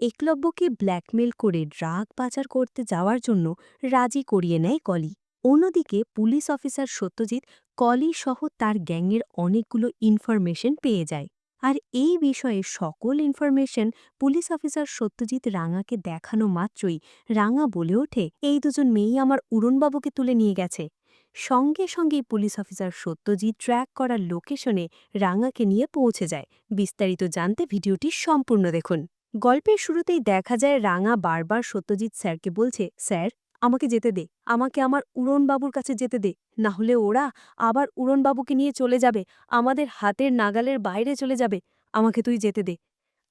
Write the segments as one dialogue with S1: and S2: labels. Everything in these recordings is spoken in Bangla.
S1: একলব্যকে ব্ল্যাকমেল করে ড্রাগ পাচার করতে যাওয়ার জন্য রাজি করিয়ে নেয় কলি। অন্যদিকে পুলিশ অফিসার সত্যজিৎ কলি সহ তার গ্যাংয়ের অনেকগুলো ইনফরমেশন পেয়ে যায়। আর এই বিষয়ে সকল ইনফরমেশন পুলিশ অফিসার সত্যজিৎ রাঙাকে দেখানো মাত্রই রাঙা বলে ওঠে, এই দুজন মেয়েই আমার উড়নবাবুকে তুলে নিয়ে গেছে। সঙ্গে সঙ্গেই পুলিশ অফিসার সত্যজিৎ ট্র্যাক করার লোকেশনে রাঙাকে নিয়ে পৌঁছে যায়। বিস্তারিত জানতে ভিডিওটি সম্পূর্ণ দেখুন। গল্পের শুরুতেই দেখা যায় রাঙা বারবার সত্যজিৎ স্যারকে বলছে, স্যার, আমাকে যেতে দে, আমাকে আমার উড়নবাবুর কাছে যেতে দে, না হলে ওরা আবার উড়নবাবুকে নিয়ে চলে যাবে, আমাদের হাতের নাগালের বাইরে চলে যাবে, আমাকে তুই যেতে দে।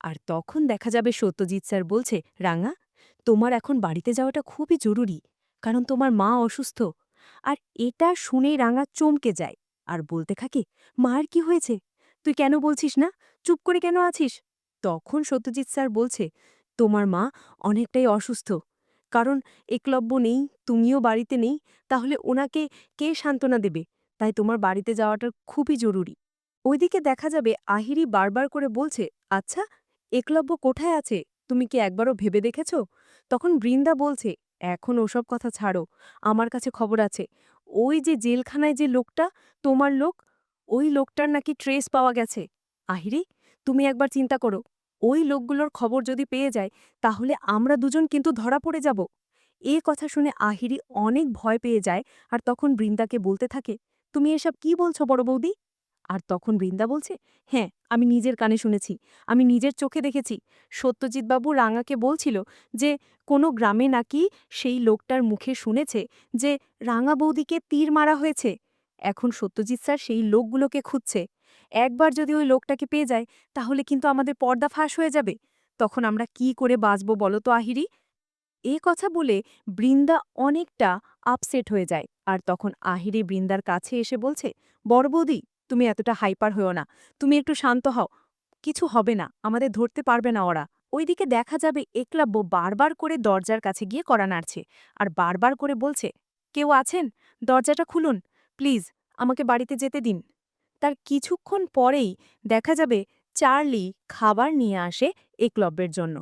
S1: আর তখন দেখা যাবে সত্যজিৎ স্যার বলছে, রাঙা, তোমার এখন বাড়িতে যাওয়াটা খুবই জরুরি, কারণ তোমার মা অসুস্থ। আর এটা শুনেই রাঙা চমকে যায়। আর বলতে থাকে, মার কি হয়েছে? তুই কেন বলছিস না? চুপ করে কেন আছিস? তখন সত্যজিৎ স্যার বলছে, তোমার মা অনেকটাই অসুস্থ। কারণ একলব্য নেই, তুমিও বাড়িতে নেই, তাহলে ওনাকে কে সান্ত্বনা দেবে? তাই তোমার বাড়িতে যাওয়াটা খুবই জরুরি। ওইদিকে দেখা যাবে আহিরি বারবার করে বলছে আচ্ছা একলব্য কোথায় আছে? তুমি কি একবারও ভেবে দেখেছ? তখন বৃন্দা বলছে, এখন ওসব কথা ছাড়ো, আমার কাছে খবর আছে। ওই যে জেলখানায় যে লোকটা, তোমার লোক, ওই লোকটার নাকি ট্রেস পাওয়া গেছে। আহিরি তুমি একবার চিন্তা করো, ওই লোকগুলোর খবর যদি পেয়ে যায়, তাহলে আমরা দুজন কিন্তু ধরা পড়ে যাব। এ কথা শুনে আহিরি অনেক ভয় পেয়ে যায় আর তখন বৃন্দাকে বলতে থাকে, তুমি এসব কি বলছো বড় বৌদি? আর তখন বৃন্দা বলছে হ্যাঁ আমি নিজের কানে শুনেছি, আমি নিজের চোখে দেখেছি। সত্যজিৎবাবু রাঙাকে বলছিল যে, কোনো গ্রামে নাকি সেই লোকটার মুখে শুনেছে যে, রাঙা বৌদিকে তীর মারা হয়েছে। এখন সত্যজিৎ স্যার সেই লোকগুলোকে খুঁজছে। একবার যদি ওই লোকটাকে পেয়ে যায়, তাহলে কিন্তু আমাদের পর্দা ফাঁস হয়ে যাবে। তখন আমরা কি করে বাঁচব বলো তো, আহিরি? এ কথা বলে বৃন্দা অনেকটা আপসেট হয়ে যায়। আর তখন আহিরি বৃন্দার কাছে এসে বলছে, বড় তুমি এতটা হাইপার হও না। তুমি একটু শান্ত হও। কিছু হবে না। আমাদের ধরতে পারবে না ওরা। ওইদিকে দেখা যাবে একলাব্য বারবার করে দরজার কাছে গিয়ে করা নাড়ছে। আর বারবার করে বলছে, কেউ আছেন? দরজাটা খুলুন। প্লিজ, আমাকে বাড়িতে যেতে দিন তার কিছুক্ষণ পরেই দেখা যাবে চার্লি খাবার নিয়ে আসে একলব্যের জন্য।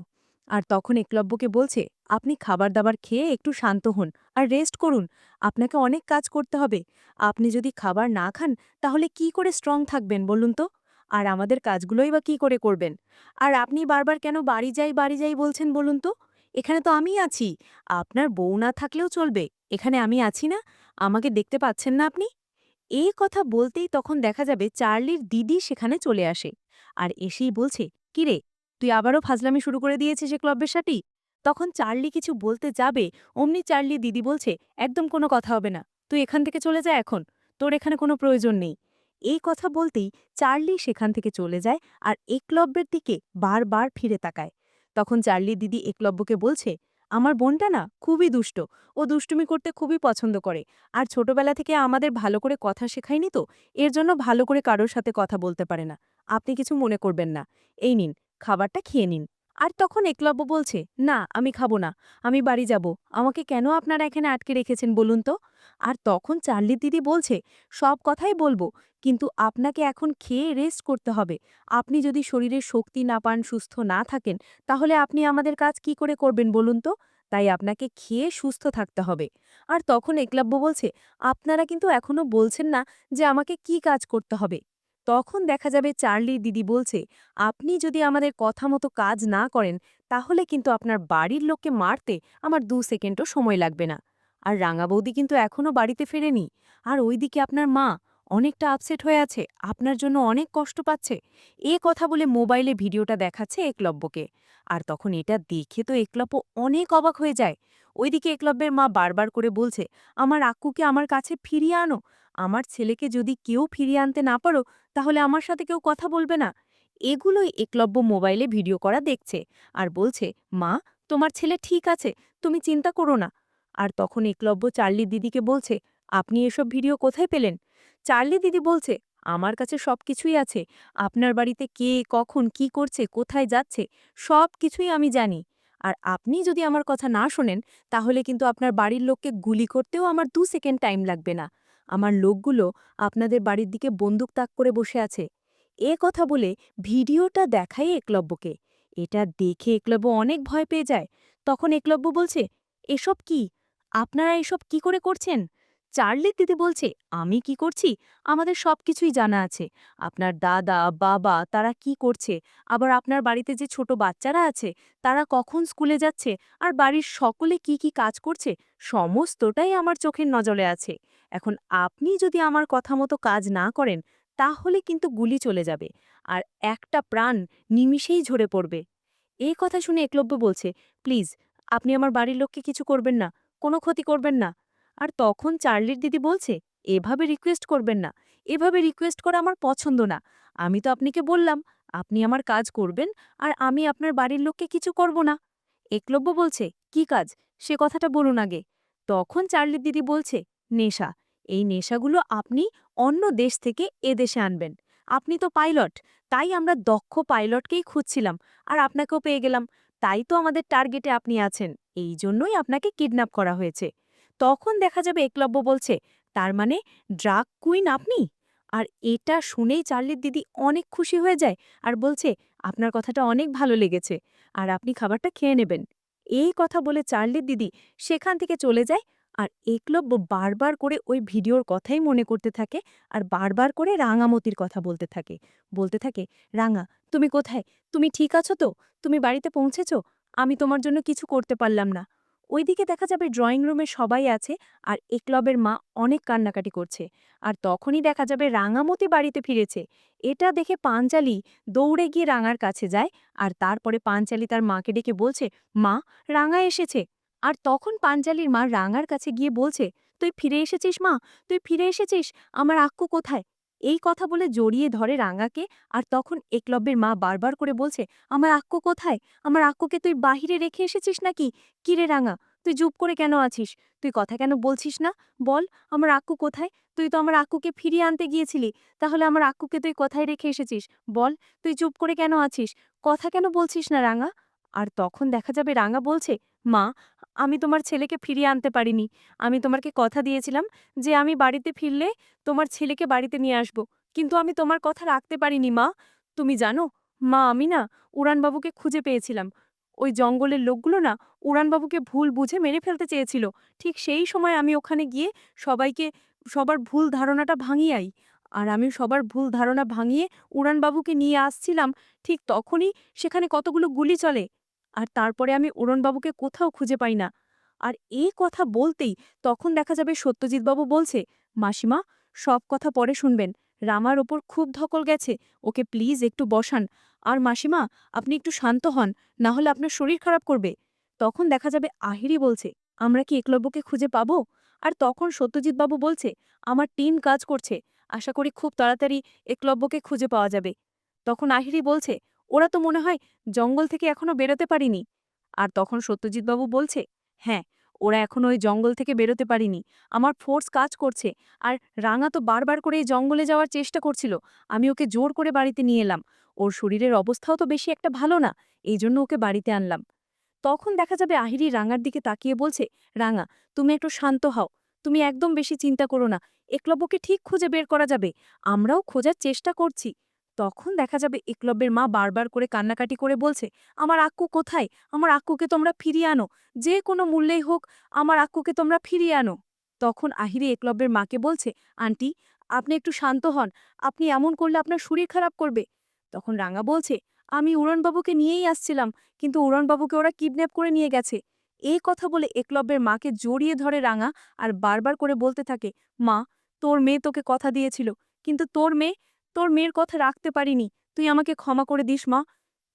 S1: আর তখন একলব্যকে বলছে, আপনি খাবার দাবার খেয়ে একটু শান্ত হন আর রেস্ট করুন। আপনাকে অনেক কাজ করতে হবে। আপনি যদি খাবার না খান, তাহলে কি করে স্ট্রং থাকবেন বলুন তো? আর আমাদের কাজগুলোই বা কি করে করবেন? আর আপনি বারবার কেন বাড়ি যাই বাড়ি যাই বলছেন বলুন তো? এখানে তো আমি আছি। আপনার বউ না থাকলেও চলবে। এখানে আমি আছি না। আমাকে দেখতে পাচ্ছেন না আপনি? এই কথা বলতেই তখন দেখা যাবে চার্লির দিদি সেখানে চলে আসে। আর এসেই বলছে, কিরে, তুই আবারও ফাজলামি শুরু করে দিয়েছিস এ ক্লবের সাথী? তখন চার্লি কিছু বলতে যাবে, অমনি চার্লি দিদি বলছে, একদম কোনো কথা হবে না, তুই এখান থেকে চলে যা এখন, তোর এখানে কোনো প্রয়োজন নেই। এই কথা বলতেই চার্লি সেখান থেকে চলে যায় আর একলব্যের দিকে বারবার ফিরে তাকায়। তখন চার্লি দিদি একলব্যকে বলছে আমার বোনটা না খুবই দুষ্ট। ও দুষ্টুমি করতে খুবই পছন্দ করে। আর ছোটবেলা থেকে আমাদের ভালো করে কথা শেখায়নি তো, এর জন্য ভালো করে কারোর সাথে কথা বলতে পারে না। আপনি কিছু মনে করবেন না। এই নিন, খাবারটা খেয়ে নিন। আর তখন একলব্য বলছে, না, আমি খাব না, আমি বাড়ি যাব। আমাকে কেন আপনারা এখানে আটকে রেখেছেন বলুন তো? আর তখন চার্লি দিদি বলছে, সব কথাই বলব, কিন্তু আপনাকে এখন খেয়ে রেস্ট করতে হবে। আপনি যদি শরীরে শক্তি না পান, সুস্থ না থাকেন, তাহলে আপনি আমাদের কাজ কি করে করবেন বলুন তো? তাই আপনাকে খেয়ে সুস্থ থাকতে হবে। আর তখন একলব্য বলছে, আপনারা কিন্তু এখনও বলছেন না যে আমাকে কি কাজ করতে হবে। তখন দেখা যাবে চার্লি দিদি বলছে, আপনি যদি আমাদের কথা মতো কাজ না করেন, তাহলে কিন্তু আপনার বাড়ির লোককে মারতে আমার দু সেকেন্ডও সময় লাগবে না। আর রাঙা বৌদি কিন্তু এখনও বাড়িতে ফেরেনি। আর ওইদিকে আপনার মা অনেকটা আপসেট হয়ে আছে, আপনার জন্য অনেক কষ্ট পাচ্ছে। এ কথা বলে মোবাইলে ভিডিওটা দেখাচ্ছে একলব্যকে। আর তখন এটা দেখে তো একলব্য অনেক অবাক হয়ে যায়। ওইদিকে একলব্যের মা বারবার করে বলছে, আমার আক্কুকে আমার কাছে ফিরিয়ে আনো। আমার ছেলেকে যদি কেউ ফিরিয়ে আনতে না পারো, তাহলে আমার সাথে কেউ কথা বলবে না। এগুলোই একলব্য মোবাইলে ভিডিও করা দেখছে আর বলছে, মা, তোমার ছেলে ঠিক আছে, তুমি চিন্তা করো না। আর তখন একলব্য চার্লি দিদিকে বলছে, আপনি এসব ভিডিও কোথায় পেলেন? চার্লি দিদি বলছে, আমার কাছে সব কিছুই আছে। আপনার বাড়িতে কে, কখন, কি করছে, কোথায় যাচ্ছে সব কিছুই আমি জানি। আর আপনি যদি আমার কথা না শোনেন, তাহলে কিন্তু আপনার বাড়ির লোককে গুলি করতেও আমার দু সেকেন্ড টাইম লাগবে না। আমার লোকগুলো আপনাদের বাড়ির দিকে বন্দুক তাক করে বসে আছে। এ কথা বলে ভিডিওটা দেখায় একলব্যকে। এটা দেখে একলব্য অনেক ভয় পেয়ে যায়। তখন একলব্য বলছে, এসব কি? আপনারা এসব কি করে করছেন? চার্লির দিদি বলছে, আমি কি করছি? আমাদের সব কিছুই জানা আছে। আপনার দাদা, বাবা, তারা কি করছে? আবার আপনার বাড়িতে যে ছোট বাচ্চারা আছে, তারা কখন স্কুলে যাচ্ছে? আর বাড়ির সকলে কি কি কাজ করছে? সমস্তটাই আমার চোখের নজরে আছে। এখন আপনি যদি আমার কথা মতো কাজ না করেন, তাহলে কিন্তু গুলি চলে যাবে। আর একটা প্রাণ নিমিষেই ঝরে পড়বে। এই কথা শুনে একলব্য বলছে, প্লিজ, আপনি আমার বাড়ির লোককে কিছু করবেন না। কোনো ক্ষতি করবেন না। আর তখন চার্লির দিদি বলছে, এভাবে রিকোয়েস্ট করবেন না। এভাবে রিকোয়েস্ট করা আমার পছন্দ না। আমি তো আপনাকে বললাম, আপনি আমার কাজ করবেন আর আমি আপনার বাড়ির লোককে কিছু করব না। একলব্য বলছে, কি কাজ? সে কথাটা বলুন আগে। তখন চার্লির দিদি বলছে, নেশা। এই নেশাগুলো আপনি অন্য দেশ থেকে এ দেশে আনবেন। আপনি তো পাইলট, তাই আমরা দক্ষ পাইলটকেই খুঁজছিলাম আর আপনাকেও পেয়ে গেলাম। তাই তো আমাদের টার্গেটে আপনি আছেন। এই জন্যই আপনাকে কিডন্যাপ করা হয়েছে। তখন দেখা যাবে একলব্য বলছে, তার মানে ড্রাগ কুইন আপনি? আর এটা শুনেই চার্লির দিদি অনেক খুশি হয়ে যায় আর বলছে, আপনার কথাটা অনেক ভালো লেগেছে আর আপনি খাবারটা খেয়ে নেবেন। এই কথা বলে চার্লির দিদি সেখান থেকে চলে যায় আর একলব্য বারবার করে ওই ভিডিওর কথাই মনে করতে থাকে আর বারবার করে রাঙামতির কথা বলতে থাকে। বলতে থাকে, রাঙা, তুমি কোথায়? তুমি ঠিক আছো তো? তুমি বাড়িতে পৌঁছেছ? আমি তোমার জন্য কিছু করতে পারলাম না। ওইদিকে দেখা যাবে ড্রয়িং রুমে সবাই আছে আর একলবের মা অনেক কান্নাকাটি করছে। আর তখনই দেখা যাবে রাঙামতি বাড়িতে ফিরেছে। এটা দেখে পাঞ্চালি দৌড়ে গিয়ে রাঙার কাছে যায় আর তারপরে পাঞ্চালি তার মাকে ডেকে বলছে, মা, রাঙা এসেছে। আর তখন পাঞ্চালির মা রাঙার কাছে গিয়ে বলছে, তুই ফিরে এসেছিস মা? তুই ফিরে এসেছিস? আমার আক্কু কোথায়? এই কথা বলে জড়িয়ে ধরে রাঙাকে আর তখন একলব্যের মা বারবার করে বলছে, আমার আক্কু কোথায়? আমার আক্কুকে তুই বাহিরে রেখে এসেছিস নাকি? কিরে রাঙা, তুই চুপ করে কেন আছিস? তুই কথা কেন বলছিস না? বল, আমার আক্কু কোথায়? তুই তো আমার আক্কুকে ফিরিয়ে আনতে গিয়েছিলি, তাহলে আমার আক্কুকে তুই কোথায় রেখে এসেছিস? বল, তুই চুপ করে কেন আছিস? কথা কেন বলছিস না রাঙা? আর তখন দেখা যাবে রাঙা বলছে, মা আমি তোমার ছেলেকে ফিরিয়ে আনতে পারিনি। আমি তোমাকে কথা দিয়েছিলাম যে আমি বাড়িতে ফিরলে তোমার ছেলেকে বাড়িতে নিয়ে আসব। কিন্তু আমি তোমার কথা রাখতে পারিনি, মা। তুমি জানো, মা, আমি না উড়ানবাবুকে খুঁজে পেয়েছিলাম। ওই জঙ্গলের লোকগুলো না উড়ানবাবুকে ভুল বুঝে মেরে ফেলতে চেয়েছিল। ঠিক সেই সময় আমি ওখানে গিয়ে সবাইকে, সবার ভুল ধারণাটা ভাঙিয়াই আর আমি সবার ভুল ধারণা ভাঙিয়ে উড়ানবাবুকে নিয়ে আসছিলাম, ঠিক তখনই সেখানে কতগুলো গুলি চলে। আর তারপরে আমি উড়নবাবুকে কোথাও খুঁজে পাই না। আর এই কথা বলতেই তখন দেখা যাবে সত্যজিৎবাবু বলছে, মাসিমা, সব কথা পরে শুনবেন। রামার ওপর খুব ধকল গেছে, ওকে প্লিজ একটু বসান। আর মাসিমা, আপনি একটু শান্ত হন, না হলে আপনার শরীর খারাপ করবে তখন দেখা যাবে আহিরি বলছে, আমরা কি একলব্যকে খুঁজে পাবো আর তখন সত্যজিৎবাবু বলছে, আমার টিম কাজ করছে, আশা করি খুব তাড়াতাড়ি একলব্যকে খুঁজে পাওয়া যাবে তখন আহিরি বলছে ওরা তো মনে হয় জঙ্গল থেকে এখনও বেরোতে পারিনি। আর তখন সত্যজিৎবাবু বলছে হ্যাঁ ওরা এখনও ওই জঙ্গল থেকে বেরোতে পারিনি। আমার ফোর্স কাজ করছে। আর রাঙা তো বারবার করে এই জঙ্গলে যাওয়ার চেষ্টা করছিল। আমি ওকে জোর করে বাড়িতে নিয়ে এলাম। ওর শরীরের অবস্থাও তো বেশি একটা ভালো না, এই জন্য ওকে বাড়িতে আনলাম। তখন দেখা যাবে আহিরি রাঙার দিকে তাকিয়ে বলছে, রাঙা, তুমি একটু শান্ত হও। তুমি একদম বেশি চিন্তা করো না। একলব্যকে ঠিক খুঁজে বের করা যাবে। আমরাও খোঁজার চেষ্টা করছি। তখন দেখা যাবে একলব্যের মা বারবার করে কান্নাকাটি করে বলছে, আমার আক্কু কোথায়? আমার আক্কুকে তোমরা ফিরিয়ে আনো। যে কোনো মূল্যেই হোক, আমার আক্কুকে তোমরা ফিরিয়ে আনো। তখন আহিরি একলব্যের মাকে বলছে, আন্টি, আপনি একটু শান্ত হন। আপনি এমন করলে আপনার শরীর খারাপ করবে। তখন রাঙা বলছে, আমি উড়নবাবুকে নিয়েই আসছিলাম, কিন্তু উড়নবাবুকে ওরা কিডন্যাপ করে নিয়ে গেছে। এই কথা বলে একলব্যের মাকে জড়িয়ে ধরে রাঙা আর বারবার করে বলতে থাকে, মা, তোর মেয়ে তোকে কথা দিয়েছিল, কিন্তু তোর মেয়ে তোর মেয়ের কথা রাখতে পারিনি। তুই আমাকে ক্ষমা করে দিস, মা।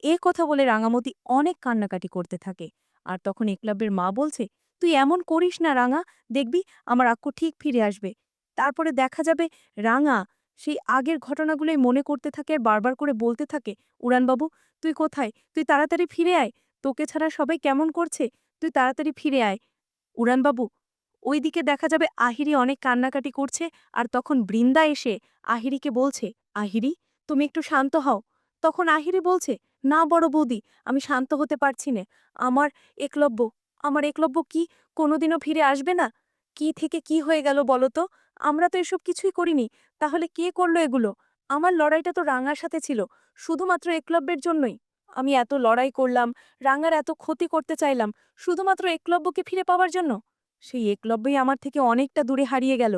S1: এ কথা বলে রাঙামতি অনেক কান্নাকাটি করতে থাকে। আর তখন একলব্যের মা বলছে, তুই এমন করিস না, রাঙা। দেখবি, আমার আক্কু ঠিক ফিরে আসবে। তারপরে দেখা যাবে, রাঙা সেই আগের ঘটনাগুলোই মনে করতে থাকে আর বারবার করে বলতে থাকে, উড়ানবাবু, তুই কোথায়? তুই তাড়াতাড়ি ফিরে আয়। তোকে ছাড়া সবাই কেমন করছে? তুই তাড়াতাড়ি ফিরে আয়। উড়ানবাবু, ওইদিকে দেখা যাবে, আহিরি অনেক কান্নাকাটি করছে। আর তখন বৃন্দা এসে আহিরিকে বলছে আহিরি, তুমি একটু শান্ত হও। তখন আহিরি বলছে, না বড় বৌদি, আমি শান্ত হতে পারছি না। আমার একলব্য আমার একলব্য কি কোনোদিনও ফিরে আসবে না? কি থেকে কি হয়ে গেল বলো তো? আমরা তো এসব কিছুই করিনি। তাহলে কে করল এগুলো? আমার লড়াইটা তো রাঙার সাথে ছিল, শুধুমাত্র একলব্যের জন্যই।
S2: আমি এত লড়াই করলাম, রাঙার এত ক্ষতি করতে চাইলাম, শুধুমাত্র একলব্যকে ফিরে পাওয়ার জন্য? সেই একলব্যই আমার থেকে অনেকটা দূরে হারিয়ে গেল।